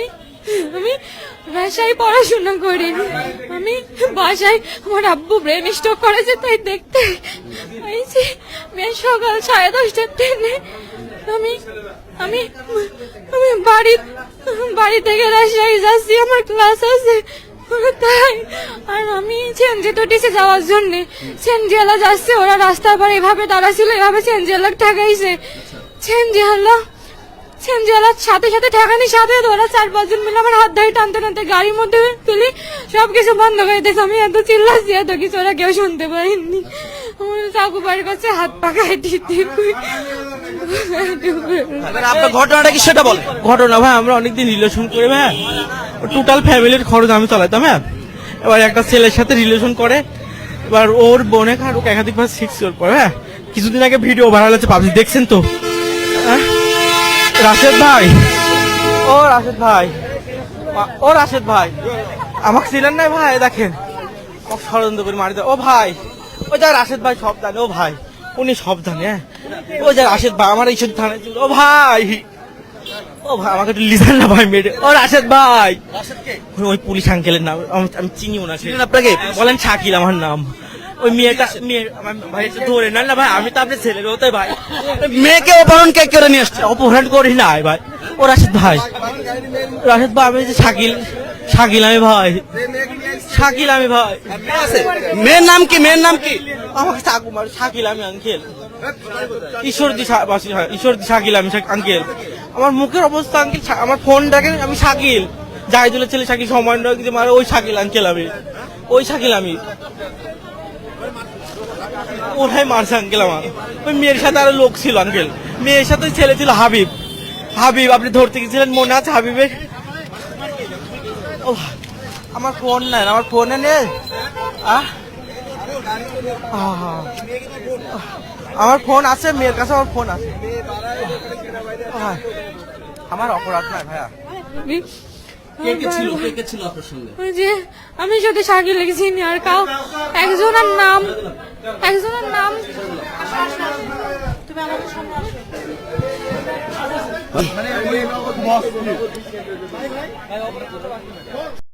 আমি আমি বাসায় পড়াশোনা করি। আমি বাসায় আমার আব্বু ব্রেন স্ট্রোক করেছে, তাই দেখতে মেয়ে সকাল সাড়ে দশটার ট্রেনে আমি আমি আমি বাড়ি বাড়ি থেকে রাজশাহী যাচ্ছি, আমার ক্লাস আছে। তাই, আর আমি চেঞ্জে তো টিসে যাওয়ার জন্য চেঞ্জিয়ালা যাচ্ছে, ওরা রাস্তার পর এভাবে দাঁড়াছিল এভাবে চেঞ্জিয়ালা ঠেকাইছে। চেঞ্জিয়ালা চেঞ্জিয়ালার সাথে সাথে ঠেকানির সাথে ওরা চার পাঁচজন মিলে আমার হাত ধরে টানতে টানতে গাড়ির মধ্যে তুলি সব কিছু বন্ধ করে দিয়েছে। আমি এত চিল্লাচ্ছি এত কিছু ওরা কেউ শুনতে পারেনি আমার চাকু বাড়ির কাছে হাত পাকায় দিতে আপনার ঘটনাটা কি সেটা ঘটনা ভাই আমরা অনেকদিন রিলেশন করে ভাই। টোটাল ফ্যামিলির খরচ আমি চালাতাম হ্যাঁ এবার একটা ছেলের সাথে রিলেশন করে এবার ওর বোনে আর ওকে একাধিকবার সিক্স হ্যাঁ কিছুদিন আগে ভিডিও ভাইরাল আছে পাবলিক দেখছেন তো? রাশেদ ভাই। ও রাশেদ ভাই। ও রাশেদ ভাই। আমাকে ছিলেন না ভাই দেখেন। ও ষড়যন্ত্র করে মারি। ও ভাই ও যা রাশেদ ভাই সব জানে ও ভাই। উনি সব জানে হ্যাঁ। ও যা রাশেদ ভাই আমার এইসব ছিল। ও ভাই ও ভাই আমাকে একটু লিজার না ভাই মেরে। ও রাশেদ ভাই। ওই- ওই পুলিশ আঙ্কেলের নাম আমি- আমি চিনি ওনাকে চিনেন আপনাকে? বলেন শাকিল আমার নাম। ওই মেয়েটা মেয়ে ভাই ধরে না না ভাই আমি তো আপনার ছেলের হতে ভাই। মেয়েকে অপহরণ কে করে নিয়ে আসছে? অপহরণ করি না ভাই। ও রাশেদ ভাই। রাশেদ ভাই আমি যে শাকিল শাকিল আমি ভাই। শাকিল আমি ভাই। মেয়ের নাম কি মেয়ের নাম কি? আমাকে চাকু শাকিল আমি আঙ্কেল। ঈশ্বর দি হ্যাঁ, ঈশ্বর দি শাকিল আমি আঙ্কেল। আমার মুখের অবস্থা আঙ্কেল আমার ফোন দেখেন আমি শাকিল। জাহিদুলের ছেলে শাকিল সময় ওই শাকিল আঙ্কেল আমি। ওই শাকিল আমি। ওরাই মারছে, আঙ্কেল আমার। ওই মেয়ের সাথে আরও লোক ছিল, আঙ্কেল। মেয়ের সাথে ছেলে ছিল হাবিব। হাবিব, আপনি ধরতে গেছিলেন, মনে আছে হাবিবের? আমার ফোন নেন আমার ফোনে নেই। আমার ফোন আছে, মেয়ের কাছে আমার ফোন আছে। আমার অপরাধ নয় ভাইয়া। কে কে ছিল কে কে ছিল আপনার সঙ্গে? ওই যে আমি সাথে সাকি লেগেছি আর কাউ একজনের নাম একজনের নাম তুমি আমাকে শোনাও।